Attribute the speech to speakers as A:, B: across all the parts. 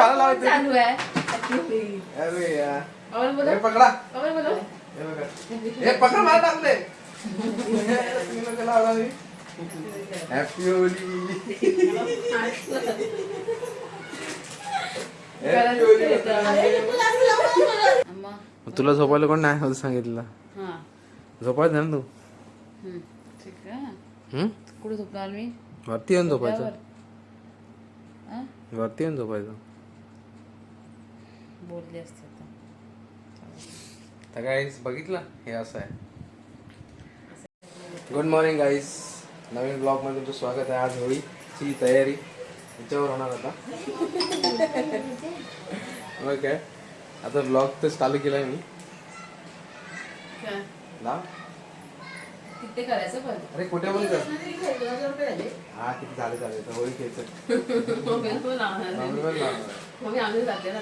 A: मला लावते.
B: चालू आहे.
A: अरे यार.
B: बोलो.
A: हे पकडा.
B: बोलो.
A: हे बघा. हे पकड मला टाकले. हॅपी होली तुला झोपायला कोण नाही होत सांगितलं?
B: हा.
A: झोपायचं ना तू?
B: हम्म. ठीक आहे.
A: हम्म?
B: कुठे झोपणार मी?
A: वरती येऊन झोपायचं.
B: हा?
A: वरती येऊन झोपायचं.
B: बोलली असते.
A: तर गाईज बघितलं? हे असं आहे. गुड मॉर्निंग गाईज नवीन ब्लॉगमध्ये तुमचं स्वागत आहे. आज होळीची तयारी. याच्यावर होणार आता. काय आता ब्लॉग तर चालू केलाय मी.
B: पण.
A: अरे कुठे बोलतो हा किती झाले झाले. तर होळी खेळचं
B: मग आम्ही जाते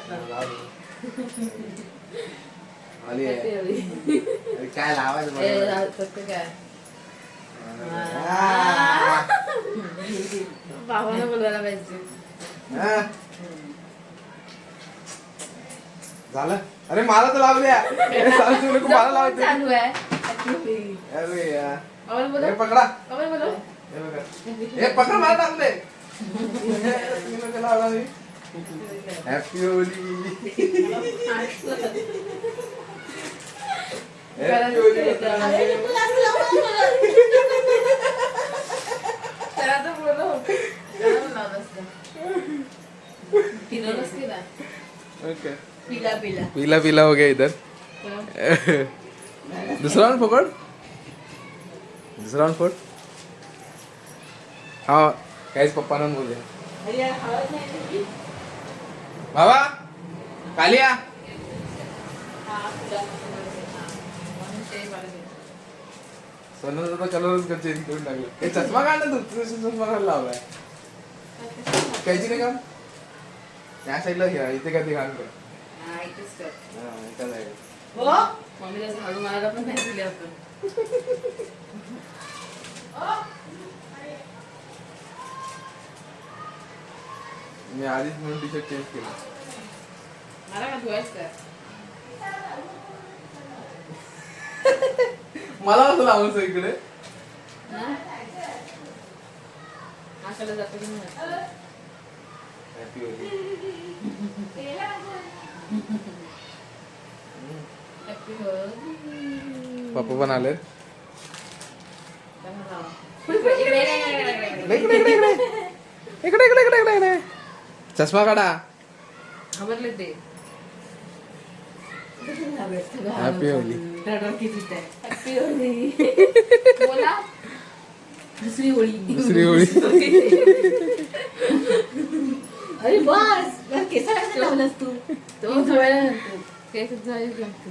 A: काय लावायचं
B: काय? बोलायला पाहिजे.
A: झालं? अरे मला तर लावल्या मला लावते. अरे पकडा. हे पकडा. मला
B: लागले happy Holi happy Holi
A: okay
B: पिला पिला
A: पिला पिला हो गया इधर दूसरा राउंड पकड़ दूसरा राउंड पकड़ हाँ कैसे पप्पा ने बोल दिया बाबा कालिया. सोनं तर कलरच का चेंज करून टाकलं. हे चष्मा काढ ना तू? तुझा चष्मा काढ लावलाय. कायची नाही काम त्या साईडला घ्या इथे का ते घाल
B: हा.
A: हा.
B: मम्मीला झाडू मारायला पण नाही दिले आपण
A: मी आधीच म्हणून टी शर्ट चेंज केलं
B: मला का धुवायच काय
A: मला असं लावायचं इकडे
B: हा? आशाला जातो की नाही?
A: हॅपी होली. पप्पा पण आले.
B: इकडे, इकडे, इकडे, इकडे, इकडे, इकडे.
A: इकडे इकडे चष्मा काढा
B: ते.
A: हॅपी होली
B: हॅपी बोला. दुसरी होळी.
A: दुसरी होळी.
C: अरे बस. बस केसा कसं लावलंस तू?
B: तो केस धुवायला लागतो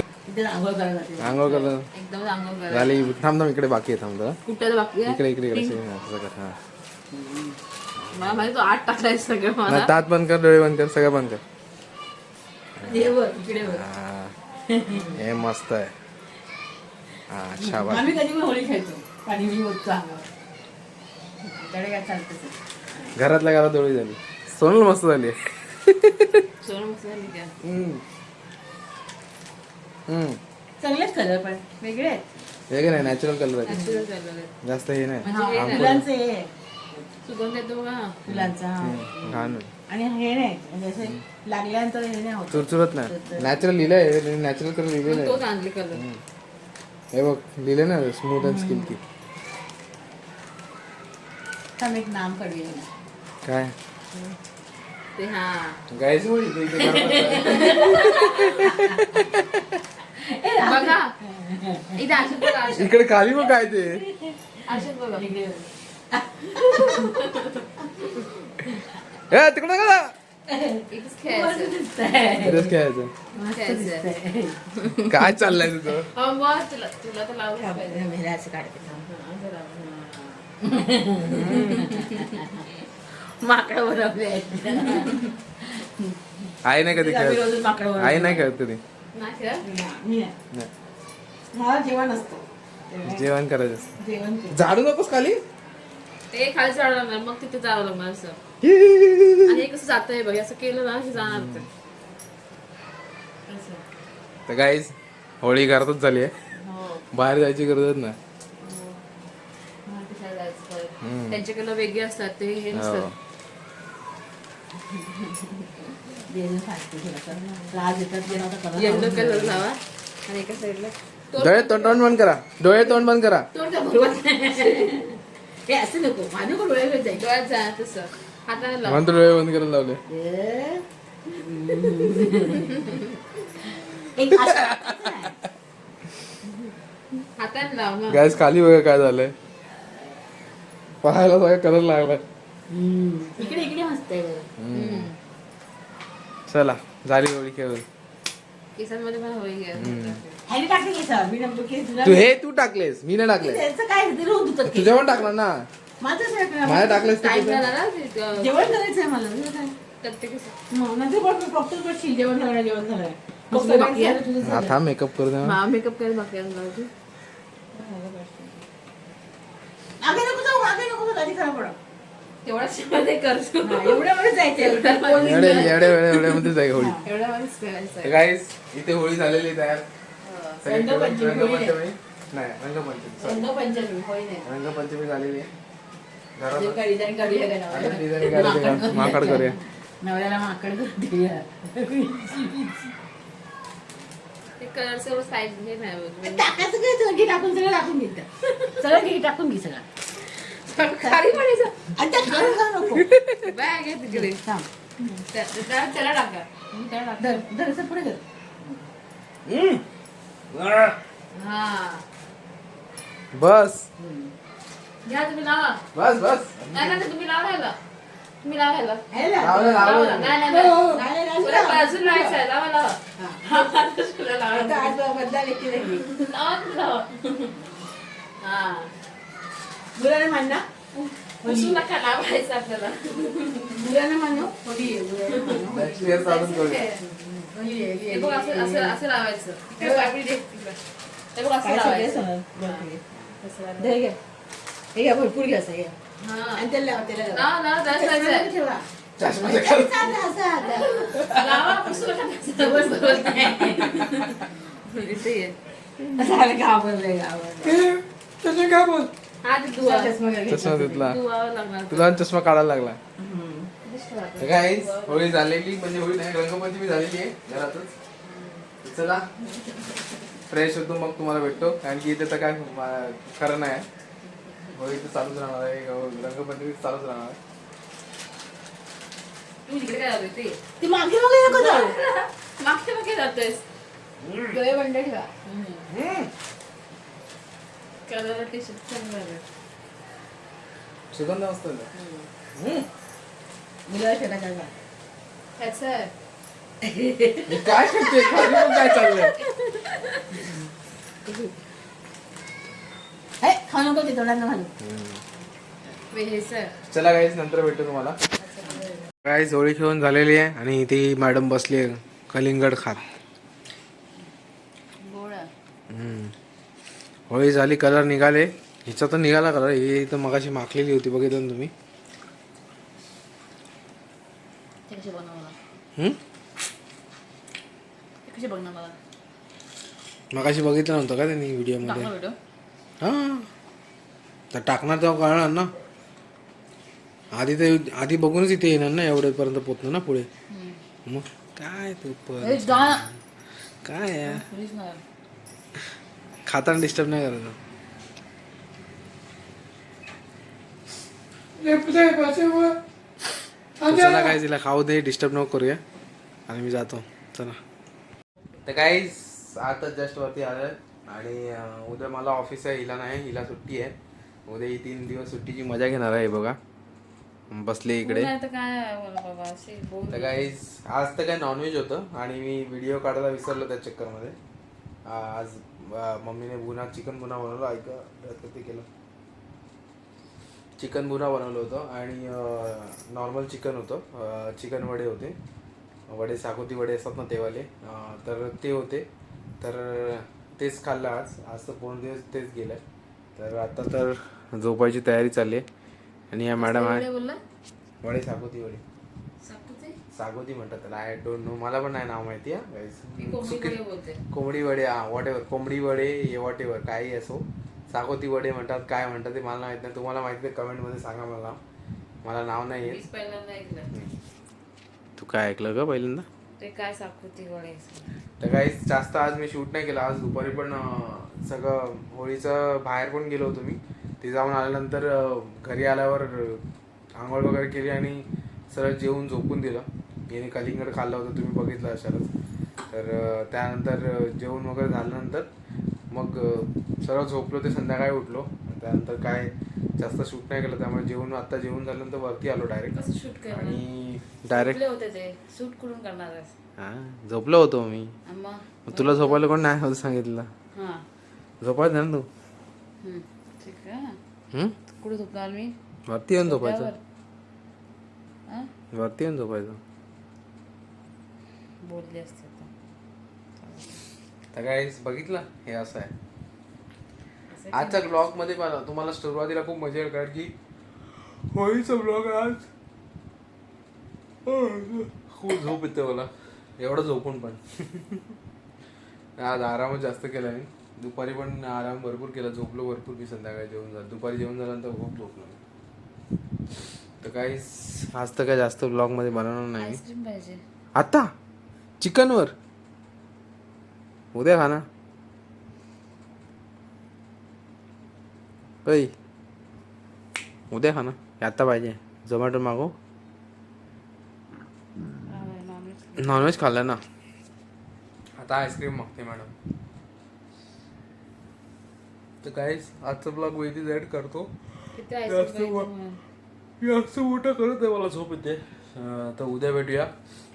C: आंघोळ करायला
A: आंघोळ करणं
B: एकदम चांगलं करा.
A: झाली थांब थांब इकडे बाकी आहे थांब.
B: कुठं बाकी आहे?
A: इकडे इकडे इकडे सगळं, हा.
B: मला माहिती तो आठ सगळं मला.
A: दात बंद कर डोळे बंद कर सगळं बंद कर.
C: हे.
A: मस्त आहे. हा शाबास
C: आम्ही कधी पण होळी खेळतो. पाणी मी होतो अंगावर आमच्याकडे काय चालतं
A: घरातल्या घरात डोळी झाली. सोनल मस्त झाली.
B: सोनं मस्त झाली का?
C: चांगलेच कलर पण. वेगळे आहेत.
A: हे नाही नॅचरल कलर आहे
B: Natural झालं आहे.
A: जास्त हे नाही.
B: म्हणजे हे.
C: फुलांचे हे.
B: सुगंध येतो बघा.
C: फुलांचा हा.
A: हम्म, घाण आहे.
C: आणि हे नाही म्हणजे असे लागल्यानंतर हे नाही होत.
A: चुरचुरत नाही. नॅचरल लिहिलंय नॅचरल कलर लिहिलेलं
B: तोच
A: आहे
B: आणले कलर
A: हे बघ लिहिले ना स्मूथ अँड
C: थांब एक नाम
A: काय?
B: ते हा.
A: गायची इकडे खाली मग काय ते तिकडे
B: खेळायचं.
A: काय चाललंय तुझं?
B: अं, तुला तुला
A: आहे नाही का
C: ते
A: खेळत. आहे नाही खेळत ते
B: नाही
C: नाही.
A: नाही.
C: मला जेवण असतं
A: जेवण करायचं असतं.
C: जेवण.
A: झाडू नकोस खाली
B: ते खाली चढावं लागणार मग तिथे जावं लागणार असं आणि हे कसं जात आहे बघ असं केलं ना हे जाणार ते असं.
A: तर गाईज होळी घरातच झाली आहे
B: हो
A: बाहेर जायची गरजच नाही
B: हो. माहिती काय जायचं परत.
A: हम्म.
B: त्यांच्याकडे वेगळे असतात ते हे
A: हो.
B: नसतात
C: जेवण खाते थोडंसं. लाज येतात जेवण आता करत
B: येल्लो
C: नाही.
B: कलर लावा. आणि एका साईडला
A: डोळे तोंड तोंड बंद करा. डोळे तोंड बंद करा.
C: तोंड काय भरवत नाही. हे असं नको. माझ्या नको डोळ्याकडे जाईल
B: डोळ्यात जा तसं. हाताने लाव.
A: म्हणतो डोळे बंद करायला लावले.
B: लाव ना.
A: गॅस खाली बघा काय झालंय. पाहायला सगळं करायला लागलाय.
C: इकडे इकडे मस्त आहे बरं.
A: चला झाली होळी खेळून
B: केसांमध्ये पण होई घ्या
C: ह्याने टाकले की सर मी नंबर केस तुला
A: तू हे तू टाकलेस मी नाही टाकले
C: त्याचं काय ते रोज धुतात केस.
A: तुझ्या पण टाकणार ना
C: आहे
A: माझ्या? टाकलेस तू
B: झाला ना ते, अं,
C: जेवण करायचं आहे मला काय? मग नंतर मी जेवण झालं जेवण झालं मग
B: कसलं बाकी आहे?
C: सगळ्यांचं तुझं झालं.
A: आता मेकअप करू दे
B: मा मेकअप करायला बाकी आहे.
C: मागे नको जाऊ नको जाऊ आधी खराब पडा
B: तेवढ्याच मध्ये करतो
C: एवढ्या वेळेस जायचं एवढ्या
A: होळी
B: एवढ्या.
A: गाईस इथे होळी झालेली आहे तयार
B: हो.
C: रंगपंचमी.
A: रंगपंचमी नाही रंगपंचमी sorry.
C: रंगपंचमी.
B: होई नाही.
A: रंगपंचमी झालेली आहे? माकड करूया
C: नवऱ्याला माकड करून देऊया.
B: ते कलरचं एवढं साईज हे.
C: टाकायचं काय सगळं टाकून सगळं टाकून घे सगळं घे टाकून घे सगळं
B: खाली पडायचं
C: आणि त्यात खाली नको
B: बॅग आहे तिकडे
C: थांब.
B: त्या- त्या- त्याला टाका त्याला टाका
C: धर धर असं पुढे धर
B: हा
A: बस
B: घ्या तुम्ही लावा
A: बस बस
B: नाही नाही तुम्ही लावायला तुम्ही
C: ह्याला?
A: लावलं.
B: नाही नाही
C: हो, हो.
B: नाही.
C: नाही, नाही,
B: पुऱ्या
C: नाही.
B: बाजूला लावायचं आहे. लावा लावा
C: हा.
B: बाजूला लावा.
C: आता आज बदला व्यक्ती नाही
B: लावा तुम्ही लावा हा
C: मुलाने मानना
B: बसू नका लावायचं आपल्याला
C: मुलाने मानो होली आहे, मुलाने मानो.
A: नेक्स्ट इयर चालून करूया
C: होली आहे, होली
B: हे
C: आहे.
B: बघ असं असं असं लावायचं इकडे पापडी दे तिकडे. हे बघ असं
C: काय सगळे
B: लावायचं
C: समज. बरं, घे.
B: असं लावायचं.
C: धर घे. हे घ्या भरपूर घ्या असं घ्या
B: हा
C: आणि त्याला लावा, त्याला लावा.
B: लावा लावा जास्त
C: त्याला
B: लावायचं आहे.
C: ठेवा.
A: चष्मा
C: चाललं असं आता.
B: लावा बसू नका बस बस
A: चष्मा काय बोल
B: हा ते दुवा
C: चष्मा घ्या, घे.
A: चष्मा तिथला
B: दुवावं लागणार.
A: तुला चष्मा काढायला लागला. काय होळी झालेली म्हणजे होळी नाही रंगपंचमी झालेली आहे घरातच. चला. फ्रेश होतो मग तुम्हाला भेटतो. कारण की इथे तर काय खरं नाही. आहे. होळी तर चालूच राहणार आहे. रंगपंचमी चालूच राहणार आहे.
B: ते
C: मागे मागे नको जाऊ.
B: मागच्या मागे जातोयस. डोळे बंद ठेवा. कलर टी शर्ट चांगलं आहे.
A: सुगंध. मी काय करते? खाली पण काय चाललंय?
C: हे, खाऊ नको ते तोंडात घालू.
B: वे हेच आहे.
A: चला गाईज नंतर भेटतो तुम्हाला. गाईज होळी खेळून झालेली आहे आणि ती मॅडम बसली आहे. कलिंगड खात
B: गोड आहे.
A: हम्म. होळी झाली कलर निघाले. हिचा तर निघाला कलर. ही तर मगाशी माखलेली होती बघितलं ना तुम्ही? मगाशी बघितलं नव्हतं का त्यांनी व्हिडिओमध्ये हां. तर टाकणार तेव्हा कळणार ना. आधी ते आधी बघूनच इथे येणार ना एवढ्यापर्यंत पोचणार ना पुढे. मग काय तू काय? खाताना डिस्टर्ब नाही करायचं. चला काय तिला खाऊ दे डिस्टर्ब नको करूया. आणि मी जातो. चला. तर काही आता जस्ट वरती आलं आणि अं, उद्या मला ऑफिस आहे हिला नाही हिला सुट्टी आहे. उद्या ही तीन दिवस सुट्टीची मजा घेणार आहे बघा. बसले इकडे.
B: नाही तर काय आहे मला बाबा अशी बोल
A: तर काही आज तर काय नॉनव्हेज होतं. आणि मी व्हिडिओ काढायला विसरलो त्या चक्करमध्ये. आज मम्मीने बुना चिकन बुना बनवलं ऐका आता ते केलं. चिकन बुना बनवलं होतं आणि नॉर्मल चिकन होतं. चिकन वडे होते. वडे साकोती वडे असतात ना तेवाले. तर ते होते. तर तेच खाल्लं आज. आज तर पूर्ण दिवस तेच गेलं. तर आता तर झोपायची तयारी चालली आहे. आणि या मॅडम आहे. वडे साकोती वडे.
B: साकुते
A: सागोती म्हणतात त्याला. आय डोंट नो मला पण नाही नाव माहिती आहे कोंबडी वडे हा वॉट एव्हर कोंबडी वडे वॉट एव्हर काही असो. सागोती वडे म्हणतात काय म्हणतात ते मला माहीत नाही. तुम्हाला माहिती आहे कमेंटमध्ये सांगा मला. मला नाव नाही
B: ऐकलं
A: तू काय ऐकलं का पहिल्यांदा?
B: ते काय साकुती वडे?
A: तर काही जास्त आज मी शूट नाही केलं. आज दुपारी पण सगळं होळीचं बाहेर पण गेलो होतो मी. ते जाऊन आल्यानंतर घरी आल्यावर आंघोळ वगैरे केली आणि सरळ जेवून झोपून दिलं. याने कलिंगड खाल्लं होतं तुम्ही बघितलं असालच तर त्यानंतर जेवण वगैरे झाल्यानंतर मग अं, सरळ झोपलो ते संध्याकाळी उठलो. त्यानंतर काय जास्त शूट नाही केलं त्यामुळे जेवण आता जेवण झाल्यानंतर वरती आलो डायरेक्ट आणि डायरेक्ट
B: झोपले होते ते. शूट करून करणार
A: हां झोपलो होतो मी. तुला झोपायला कोण नाही होतं सांगितलं? झोपायचं ना तू?
B: कुठे झोपणार मी?
A: वरती येऊन झोपायचं? वरती येऊन झोपायचं.
B: बोलली असते.
A: तर काय बघितलं? हे असं आहे. आजच्या ब्लॉगमध्ये मला तुम्हाला सुरुवातीला खूप मजा येईल कारण की होळीचा ब्लॉग आज. खूप झोप येते मला. एवढं झोपून पण. आज आरामच जास्त केला मी. दुपारी पण आराम भरपूर केला. झोपलो भरपूर मी संध्याकाळी जेवण झालं. दुपारी जेवण झाल्यानंतर खूप झोपलो मी. तर काही आज तर काय जास्त ब्लॉगमध्ये बनवणार नाही आता चिकनवर. उद्या खा ना. ऐ. उद्या खा ना. आता पाहिजे. झोमॅटो मागव.
B: नॉनव्हेज
A: खाल्लं ना. आता आईस्क्रीम मागते मॅडम तर काय आजचा ब्लॉग वैदिक ॲड करतो.
B: किती
A: जास्त जास्त मोठं करत आहे मला झोप येते. तर उद्या भेटूया.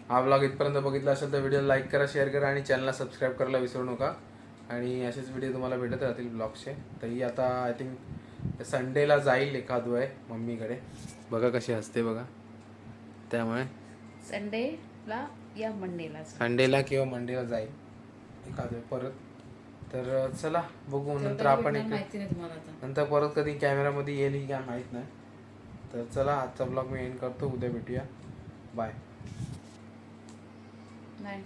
A: हा ब्लॉग इथपर्यंत बघितला असेल तर व्हिडिओ लाईक करा शेअर करा आणि चॅनलला सबस्क्राईब करायला विसरू नका. आणि असेच व्हिडिओ तुम्हाला भेटत राहतील ब्लॉगचे तर ही आता आय थिंक संडेला जाईल एखाद आहे मम्मीकडे. बघा कशी असते बघा. त्यामुळे
B: संडेला या मंडेला
A: संडेला किंवा मंडेला जाईल. एखाद परत. तर चला बघू. नंतर आपण नंतर परत कधी कॅमेरामध्ये येईल की काय माहीत नाही. तर चला आजचा ब्लॉग मी एंड करतो. उद्या भेटूया. बाय
B: नाही